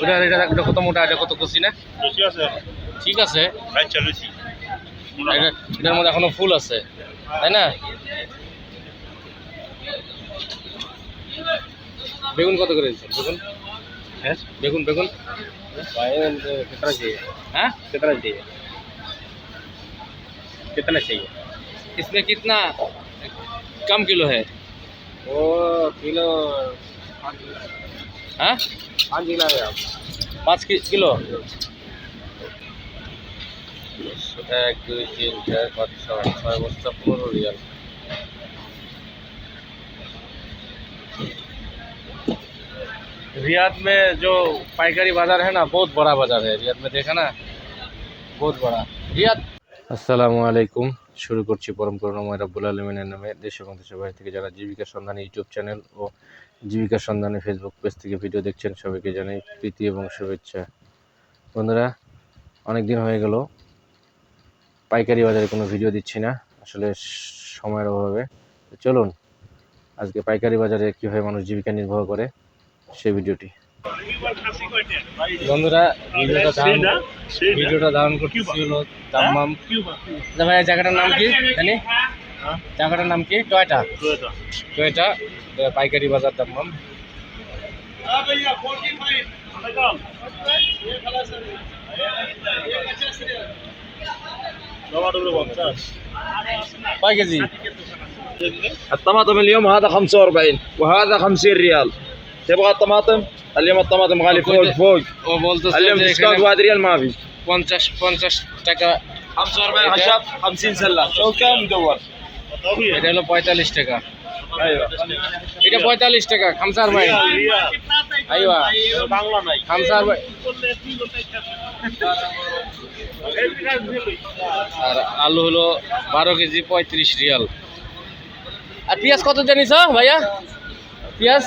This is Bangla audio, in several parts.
ওটা এটা এটা কত মোটা এটা কত কুচি না বেশি আছে ঠিক আছে ভাই চলেছি এটা এটার মধ্যে এখনো ফুল আছে তাই না বেগুন কত করে দিচ্ছেন বেগুন হ্যাঁ বেগুন বেগুন कितना चाहिए हाँ कितना चाहिए कितना चाहिए इसमें कितना कम किलो है वो किलो हाँ पाँच किलो है आप পাঁচ কি- কিলো এক দুই তিন চার পাঁচ ছয় ছয় বস্তা পনেরো রিয়াল रियाद में जो पाइकारी बाजार है ना बहुत बड़ा बाजार है रियाद में देखा ना बहुत बड़ा रियाद আসসালামু আলাইকুম শুরু করছি পরম করুণাময় রব্বুল আলমিনের নামে দেশ এবং দেশের বাইরে থেকে যারা জীবিকার সন্ধানে ইউটিউব চ্যানেল ও জীবিকার সন্ধানে ফেসবুক পেজ থেকে ভিডিও দেখছেন সবাইকে জানাই প্রীতি এবং শুভেচ্ছা। বন্ধুরা অনেক দিন হয়ে গেল পাইকারি বাজারে কোনো ভিডিও দিচ্ছি না আসলে সময়ের অভাবে। তো চলুন আজকে পাইকারি বাজারে কীভাবে মানুষ জীবিকা নির্বাহ করে সেই ভিডিওটি বন্ধুরা ভিডিওটা ধারণ ভিডিওটা ধারণ করতেছি হলো দাম্মাম ভাই জায়গাটার নাম কি? জানি। জায়গাটার নাম কি টয়টা টয়টা পাইকারি বাজার দাম্মাম কয় কেজি الطماطم اليوم هذا 45 وهذا 50 ريال تبغى الطماطم اليوم الطماطم غالي فوق فوق ও বলতেছে اليوم যে ديسكاونت এখানে 1 ريال ما في পঞ্চাশ পঞ্চাশ টাকা 45 خشب 50 سله شو كم مدور এটা হলো পঁয়তাল্লিশ টাকা। এটা পঁয়তাল্লিশ টাকা, খামসার ভাই। আইবা খামসার ভাই। আর আলু হলো বারো কেজি, পঁয়ত্রিশ রিয়াল। আর পিঁয়াজ কত জানিস ভাইয়া? পিঁয়াজ?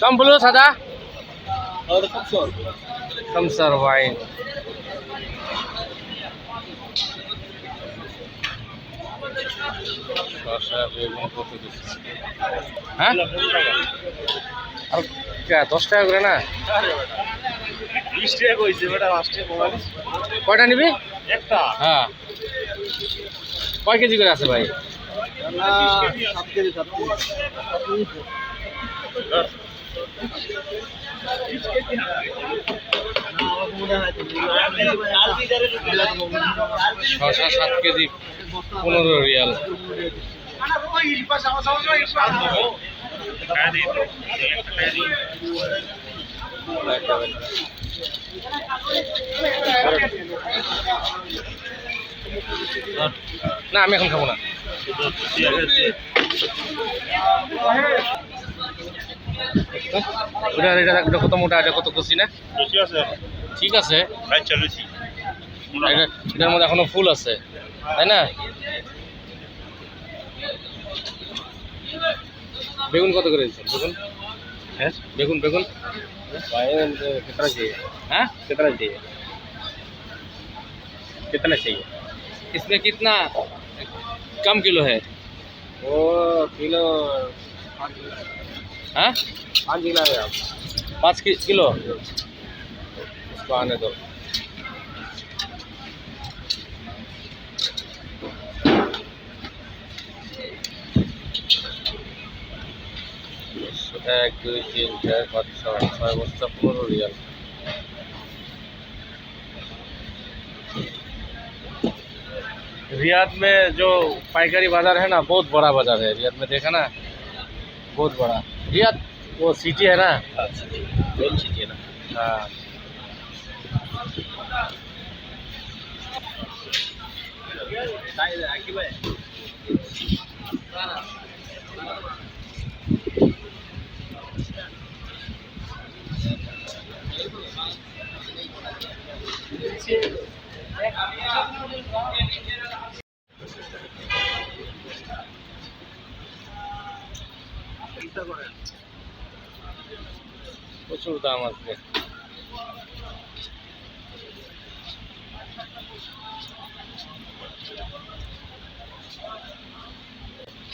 কম ব্লু সাদা কমসর ওয়াইন হ্যাঁ আর দশ টাকা করে না কয়টা নিবি? একটা। হ্যাঁ। কয় কেজি করে আছে ভাই? কেজি সাত কেজি পনেরো রিয়াল। না আমি এখন খাব না। ওটা এটা এটা কত মোটা এটা কত কুচি না বেশি আছে ঠিক আছে ভাই চলেছি এটা এটার মধ্যে এখনো ফুল আছে তাই না বেগুন কত করে দিচ্ছেন বেগুন হ্যাঁ বেগুন বেগুন कितना चाहिए हाँ कितना चाहिए कितना चाहिए इसमें कितना कम किलो है वो किलो हाँ पाँच किलो है आप पाँच कि, किलो इसको आने दो এক দুই তিন চার পাঁচ ছয় ছয় বস্তা পনেরো রিয়াল रियाद में जो पाइकारी बाज़ार है ना बहुत बड़ा बाज़ार है। रियाद में देखा ना बहुत बड़ा। रियाद वो सिटी है ना? मेन चाहिए ना? हाँ। প্রচুর দাম আছে।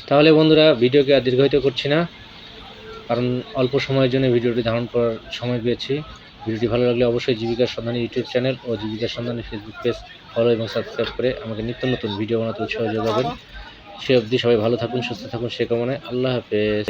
তাহলে বন্ধুরা, ভিডিওকে আর দীর্ঘায়িত করছি না, কারণ অল্প সময়ের জন্য ভিডিওটি ধারণ করার সময় পেয়েছি। ভিডিওটি ভালো লাগলে অবশ্যই জীবিকার সন্ধানী ইউটিউব চ্যানেল ও জীবিকার সন্ধানী ফেসবুক পেজ ফলো এবং সাবস্ক্রাইব করে আমাকে নিত্য নতুন ভিডিও বানাতে উৎসাহ যোগাবেন। সে অবধি সবাই ভালো থাকুন, সুস্থ থাকুন, সে কামনায় আল্লাহ হাফেজ।